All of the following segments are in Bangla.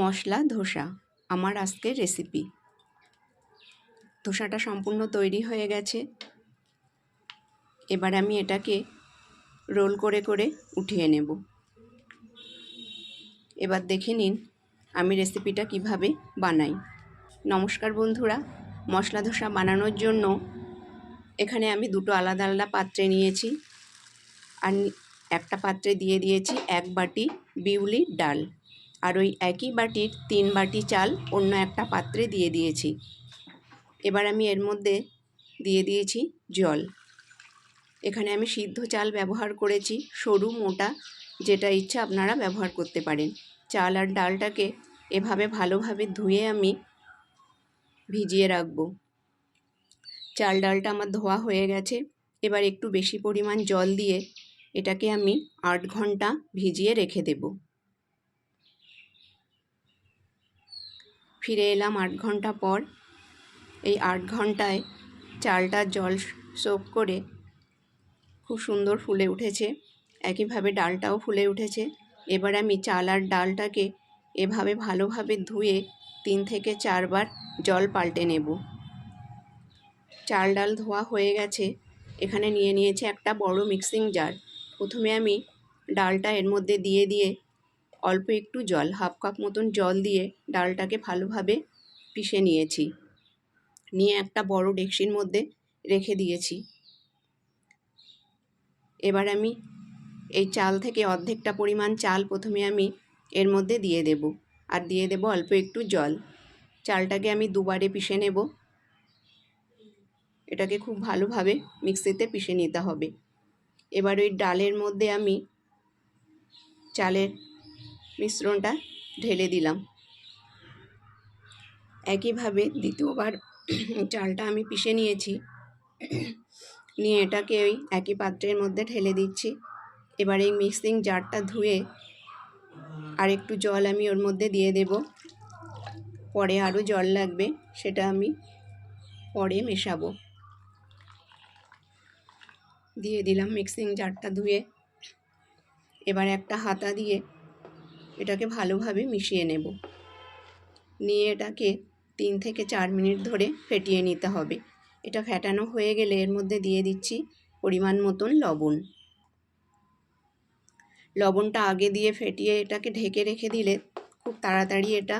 মশলা, ধোসা, আমার আজকের রেসিপি ধোসাটা সম্পূর্ণ তৈরি হয়ে গেছে। এবার আমি এটাকে রোল করে করে উঠিয়ে নেব। এবার দেখে নিন আমি রেসিপিটা কীভাবে বানাই। নমস্কার বন্ধুরা, মশলা, ধোসা বানানোর জন্য এখানে আমি দুটো আলাদা আলাদা পাত্রে নিয়েছি। আর একটা পাত্রে দিয়ে দিয়েছি এক বাটি বিউলির ডাল। আর ওই একই বাটির তিন বাটি চাল অন্য একটা পাত্রে দিয়ে দিয়েছি। এবার আমি এর মধ্যে দিয়ে দিয়েছি জল। এখানে আমি সিদ্ধ চাল ব্যবহার করেছি, সরু, মোটা, যেটা ইচ্ছা আপনারা ব্যবহার করতে পারেন। চাল আর ডালটাকে এভাবে ভালোভাবে ধুয়ে আমি ভিজিয়ে রাখব। চাল ডালটা আমার ধোয়া হয়ে গেছে, এবার একটু বেশি পরিমাণ জল দিয়ে এটাকে আমি আট ঘণ্টা ভিজিয়ে রেখে দেব। ফিরে এলাম আট ঘণ্টা পর। এই আট ঘন্টায় চালটা জল সোপ করে খুব সুন্দর ফুলে উঠেছে। একইভাবে ডালটাও ফুলে উঠেছে। এবার আমি চাল আর ডালটাকে এভাবে ভালোভাবে ধুয়ে তিন থেকে চারবার জল পাল্টে নেব। চাল ডাল ধোয়া হয়ে গেছে। এখানে নিয়ে নিয়েছে একটা বড় মিক্সিং জার। প্রথমে আমি ডালটা এর মধ্যে দিয়ে দিয়ে অল্প একটু জল, হাফ কাপ মতন জল দিয়ে ডালটাকে ভালোভাবে পিষে নিয়েছি। নিয়ে একটা বড় ডেকসির মধ্যে রেখে দিয়েছি। এবার আমি এই চাল থেকে অর্ধেকটা পরিমাণ চাল প্রথমে আমি এর মধ্যে দিয়ে দেব আর দিয়ে দেব অল্প একটু জল। চালটাকে আমি দুবারে পিষে নেব। এটাকে খুব ভালোভাবে মিক্সিতে পিষে নিতে হবে। এবার ওই ডালের মধ্যে আমি চালের মিশ্রণটা ঢেলে দিলাম। একইভাবে দ্বিতীয়বার চালটা আমি পিষে নিয়েছি। নিয়ে এটাকে ওই একই পাত্রের মধ্যে ঢেলে দিচ্ছি। এবার এই মিক্সিং জারটা ধুয়ে আর একটু জল আমি ওর মধ্যে দিয়ে দেব। পরে আরও জল লাগবে, সেটা আমি পরে মেশাবো। দিয়ে দিলাম মিক্সিং জারটা ধুয়ে। এবার একটা হাতা দিয়ে এটাকে ভালোভাবে মিশিয়ে নেব। নিয়ে এটাকে তিন থেকে চার মিনিট ধরে ফেটিয়ে নিতে হবে। এটা ফেটানো হয়ে গেলে এর মধ্যে দিয়ে দিচ্ছি পরিমাণ মতন লবণ। লবণটা আগে দিয়ে ফেটিয়ে এটাকে ঢেকে রেখে দিলে খুব তাড়াতাড়ি এটা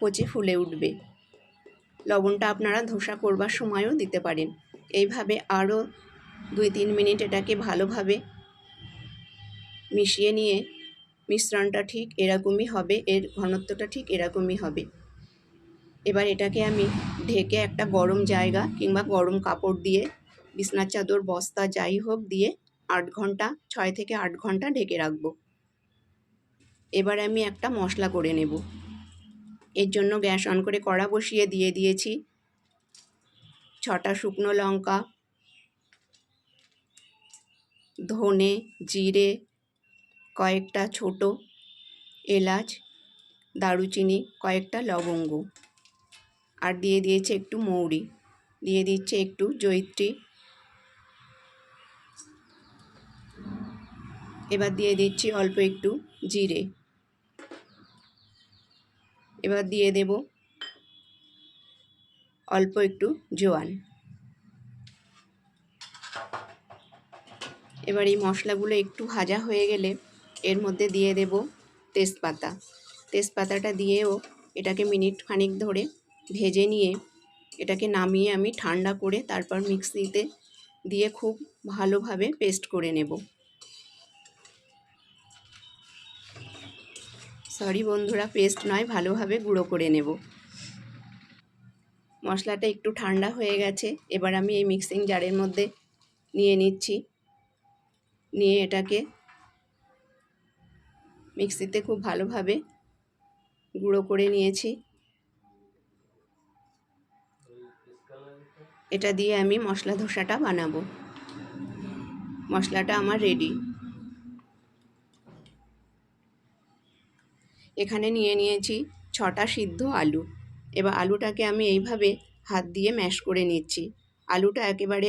পচে ফুলে উঠবে। লবণটা আপনারা ধোসা করবার সময়ও দিতে পারেন। এইভাবে আরও দুই তিন মিনিট এটাকে ভালোভাবে মিশিয়ে নিয়ে মিশ্রণটা ঠিক এরকমই হবে, এর ঘনত্বটা ঠিক এরকমই হবে। এবার এটাকে আমি ঢেকে একটা গরম জায়গা কিংবা গরম কাপড় দিয়ে, বিছনার চাদর, বস্তা, যাই হোক দিয়ে আট ঘণ্টা, ছয় থেকে আট ঘণ্টা ঢেকে রাখব। এবার আমি একটা মশলা করে নেব। এর জন্য গ্যাস অন করে কড়া বসিয়ে দিয়ে দিয়েছি ছটা শুকনো লঙ্কা, ধনে, জিরে কয়েকটা ছোট এলাচ, দারুচিনি, কয়েকটা লবঙ্গ। আর দিয়ে দিয়েছে একটু মৌরি। দিয়ে দিচ্ছে একটু জৈত্রী এবার দিয়ে দিচ্ছি অল্প একটু জিরে। এবার দিয়ে দেব অল্প একটু জোয়ান। এবার এই মশলাগুলো একটু ভাজা হয়ে গেলে এর মধ্যে দিয়ে দেব তেজপাতা। তেজপাতাটা দিয়েও এটাকে মিনিট খানিক ধরে ভেজে নিয়ে এটাকে নামিয়ে আমি ঠান্ডা করে তারপর মিক্সিতে দিয়ে খুব ভালোভাবে পেস্ট করে নেব। সরি বন্ধুরা, পেস্ট নয়, ভালোভাবে গুঁড়ো করে নেব। মশলাটা একটু ঠান্ডা হয়ে গেছে, এবার আমি এই মিক্সিং জারের মধ্যে নিয়ে নিচ্ছি। নিয়ে এটাকে মিক্সিতে খুব ভালোভাবে গুঁড়ো করে নিয়েছি। এটা দিয়ে আমি মশলা ধোসাটা বানাবো। মশলাটা আমার রেডি। এখানে নিয়ে নিয়েছি ছটা সিদ্ধ আলু। এবার আলুটাকে আমি এইভাবে হাত দিয়ে ম্যাশ করে নিচ্ছি। আলুটা একেবারে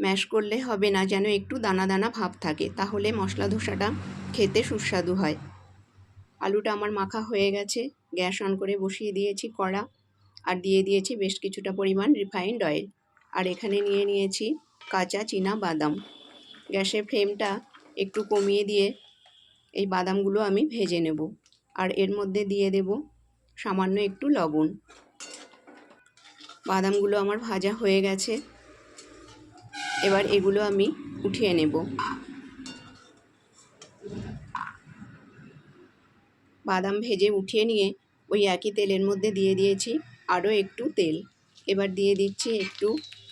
ম্যাশ করলে হবে না যেন একটু দানা দানা ভাব থাকে, তাহলে মশলা ধোসাটা খেতে সুস্বাদু হয়। আলুটা আমার মাখা হয়ে গেছে, গ্যাস অন করে বসিয়ে দিয়েছি কড়া, আর দিয়ে দিয়েছি বেশ কিছুটা পরিমাণ রিফাইন্ড অয়েল। আর এখানে নিয়ে নিয়েছি কাঁচা চীনা বাদাম। গ্যাসের ফ্লেমটা একটু কমিয়ে দিয়ে এই বাদামগুলো আমি ভেজে নেব। আর এর মধ্যে দিয়ে দেব সামান্য একটু লবণ। বাদামগুলো আমার ভাজা হয়ে গেছে। এবার এগুলো আমি উঠিয়ে নেব। বাদাম ভেজে উঠিয়ে নিয়ে ওই একই তেলের মধ্যে দিয়ে দিয়েছি আরও একটু তেল। এবার দিয়ে দিচ্ছি একটু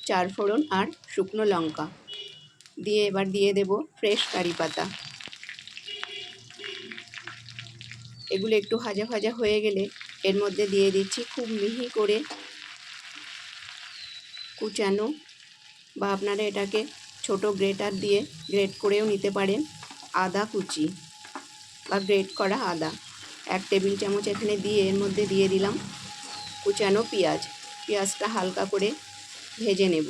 চার ফোড়ন আর শুকনো লঙ্কা। দিয়ে এবার দিয়ে দেব ফ্রেশ কারি পাতা। এগুলো একটু ভাজা ভাজা হয়ে গেলে এর মধ্যে দিয়ে দিচ্ছি খুব মিহি করে কুচানো বা আপনারা এটাকে ছোট গ্রেটার দিয়ে গ্রেট করেও নিতে পারেন। আদা কুচি বা গ্রেট করা আদা। এক টেবিল চামচ এখানে দিয়ে এর মধ্যে দিয়ে দিলাম কুচানো পেঁয়াজ। পেঁয়াজটা হালকা করে ভেজে নেব।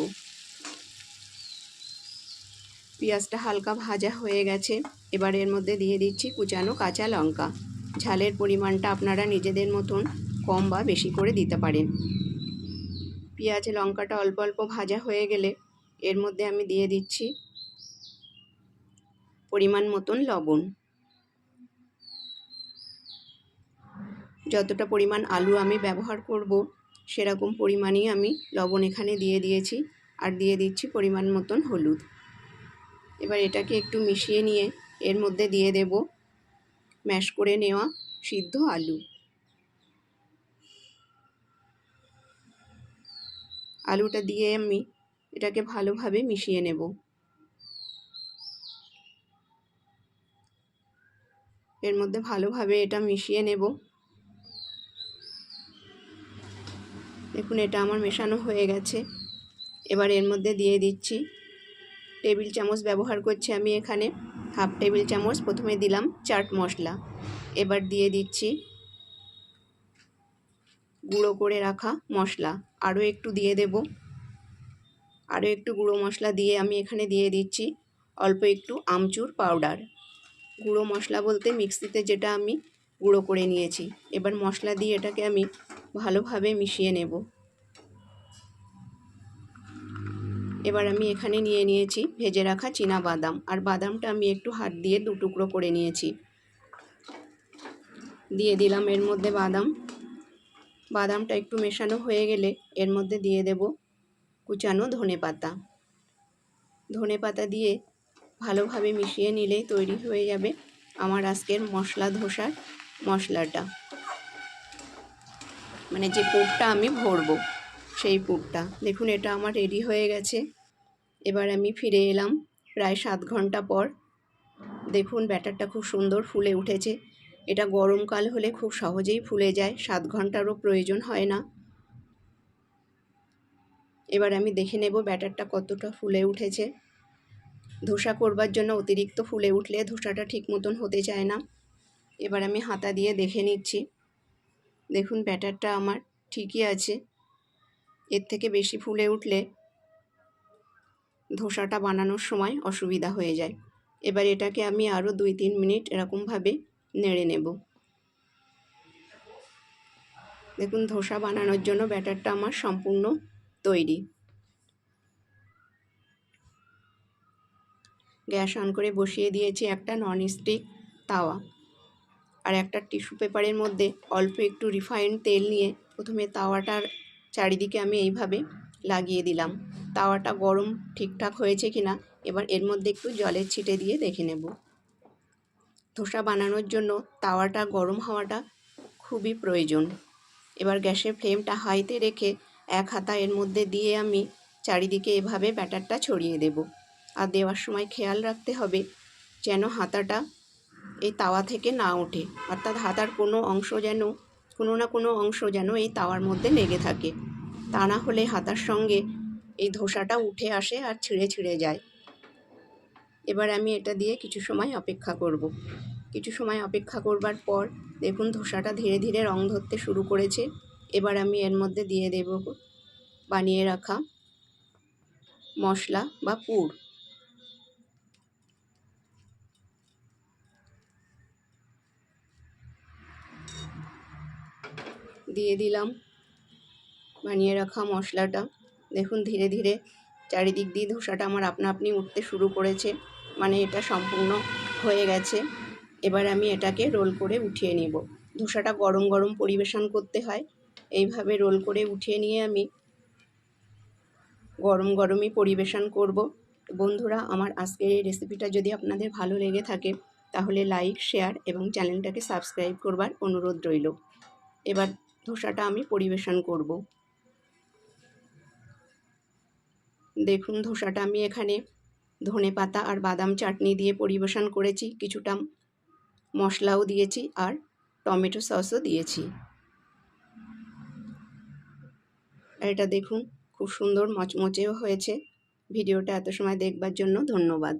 পেঁয়াজটা হালকা ভাজা হয়ে গেছে। এবার এর মধ্যে দিয়ে দিচ্ছি কুচানো কাঁচা লঙ্কা। ঝালের পরিমাণটা আপনারা নিজেদের মতন কম বা বেশি করে দিতে পারেন। পেঁয়াজ, লঙ্কাটা অল্প অল্প ভাজা হয়ে গেলে এর মধ্যে আমি দিয়ে দিচ্ছি পরিমাণ মতন লবণ। যতটা পরিমাণ আলু আমি ব্যবহার করব, সেরকম পরিমাণই আমি লবণ এখানে দিয়ে দিয়েছি আর দিয়ে দিচ্ছি পরিমাণ মতন হলুদ। এবার এটাকে একটু মিশিয়ে নিয়ে এর মধ্যে দিয়ে দেব ম্যাশ করে নেওয়া সিদ্ধ আলু। আলুটা দিয়ে আমি এটাকে ভালোভাবে মিশিয়ে নেব। এর মধ্যে ভালোভাবে এটা মিশিয়ে নেব। দেখুন, এটা আমার মেশানো হয়ে গেছে। এবার এর মধ্যে দিয়ে দিচ্ছি। টেবিল চামচ ব্যবহার করছি আমি এখানে। হাফ টেবিল চামচ প্রথমে দিলাম চাট মশলা। এবার দিয়ে দিচ্ছি গুঁড়ো করে রাখা মশলা। আরও একটু দিয়ে দেব। আরও একটু গুঁড়ো মশলা দিয়ে আমি এখানে দিয়ে দিচ্ছি অল্প একটু আমচুর পাউডার। গুঁড়ো মশলা বলতে মিক্সিতে যেটা আমি গুঁড়ো করে নিয়েছি। এবার মশলা দিয়ে এটাকে আমি ভালোভাবে মিশিয়ে নেব। এবার আমি এখানে নিয়ে নিয়েছি ভেজে রাখা চীনা বাদাম। আর বাদামটা আমি একটু হাত দিয়ে দু টুকরো করে নিয়েছি। দিয়ে দিলাম এর মধ্যে বাদাম। বাদামটা একটু মেশানো হয়ে গেলে এর মধ্যে দিয়ে দেব কুচানো ধনে পাতা। ধনে পাতা দিয়ে ভালোভাবে মিশিয়ে নিলেই তৈরি হয়ে যাবে আমার আজকের মশলা ধোসার মশলাটা। মানে যে পুরটা আমি ভরবো, সেই পুরটা। দেখুন, এটা আমার রেডি হয়ে গেছে। এবার আমি ফিরে এলাম প্রায় সাত ঘণ্টা পর। দেখুন, ব্যাটারটা খুব সুন্দর ফুলে উঠেছে। এটা গরমকাল হলে খুব সহজেই ফুলে যায়। সাত ঘন্টারও প্রয়োজন হয় না। এবার আমি দেখে নেব ব্যাটারটা কতটা ফুলে উঠেছে। ধোসা করবার জন্য অতিরিক্ত ফুলে উঠলে ধোসাটা ঠিক মতন হতে চায় না। এবার আমি হাতা দিয়ে দেখে নিচ্ছি। দেখুন, ব্যাটারটা আমার ঠিকই আছে। এর থেকে বেশি ফুলে উঠলে ধোসাটা বানানোর সময় অসুবিধা হয়ে যায়। এবার এটাকে আমি আরও দুই তিন মিনিট এরকমভাবে নেড়ে নেব। দেখুন, ধোসা বানানোর জন্য ব্যাটারটা আমার সম্পূর্ণ তৈরি। গ্যাস অন করে বসিয়ে দিয়েছি একটা ননস্টিক তাওয়া আর একটা টিস্যু পেপারের মধ্যে অল্প একটু রিফাইন্ড তেল নিয়ে প্রথমে তাওয়াটার চারিদিকে আমি এইভাবে লাগিয়ে দিলাম। তাওয়াটা গরম ঠিকঠাক হয়েছে কি না এবার এর মধ্যে একটু জলের ছিটে দিয়ে দেখে নেব। ধোসা বানানোর জন্য তাওয়াটা গরম হওয়াটা খুবই প্রয়োজন। এবার গ্যাসের ফ্লেমটা হাইতে রেখে এক হাতা এর মধ্যে দিয়ে আমি চারিদিকে এভাবে ব্যাটারটা ছড়িয়ে দেব। আর দেওয়ার সময় খেয়াল রাখতে হবে যেন হাতাটা এই তাওয়া থেকে না ওঠে। অর্থাৎ হাতার কোনো অংশ যেন, কোনো না কোনো অংশ যেন এই তাওয়ার মধ্যে লেগে থাকে। তা না হলে হাতার সঙ্গে এই ধোসাটা উঠে আসে আর ছিঁড়ে ছিঁড়ে যায়। এবার আমি এটা দিয়ে কিছু সময় অপেক্ষা করব। কিছু সময় অপেক্ষা করবার পর দেখুন ধোসাটা ধীরে ধীরে রং ধরতে শুরু করেছে। এবার আমি এর মধ্যে দিয়ে দেব বানিয়ে রাখা মশলা বা পুর। দিয়ে দিলাম বানিয়ে রাখা মশলাটা। দেখুন, ধীরে ধীরে চারিদিক দিয়ে ধোসাটা আমার আপনা আপনি উঠতে শুরু করেছে মানে এটা সম্পূর্ণ হয়ে গেছে। এবার আমি এটাকে রোল করে উঠিয়ে নেব। ধোসাটা গরম গরম পরিবেশন করতে হয়। এইভাবে রোল করে উঠিয়ে নিয়ে আমি গরম গরমই পরিবেশন করব। বন্ধুরা, আমার আজকের এই রেসিপিটা যদি আপনাদের ভালো লেগে থাকে, তাহলে লাইক শেয়ার এবং চ্যানেলটাকে সাবস্ক্রাইব করবার অনুরোধ রইল। এবার ধোসাটা আমি পরিবেশন করব। দেখুন, ধোসাটা আমি এখানে ধনে পাতা আর বাদাম চাটনি দিয়ে পরিবেশন করেছি, কিছুটা মশলাও দিয়েছি আর টমেটো সসও দিয়েছি। এটা দেখুন খুব সুন্দর মচমচেও হয়েছে। ভিডিওটা এত সময় দেখবার জন্য ধন্যবাদ।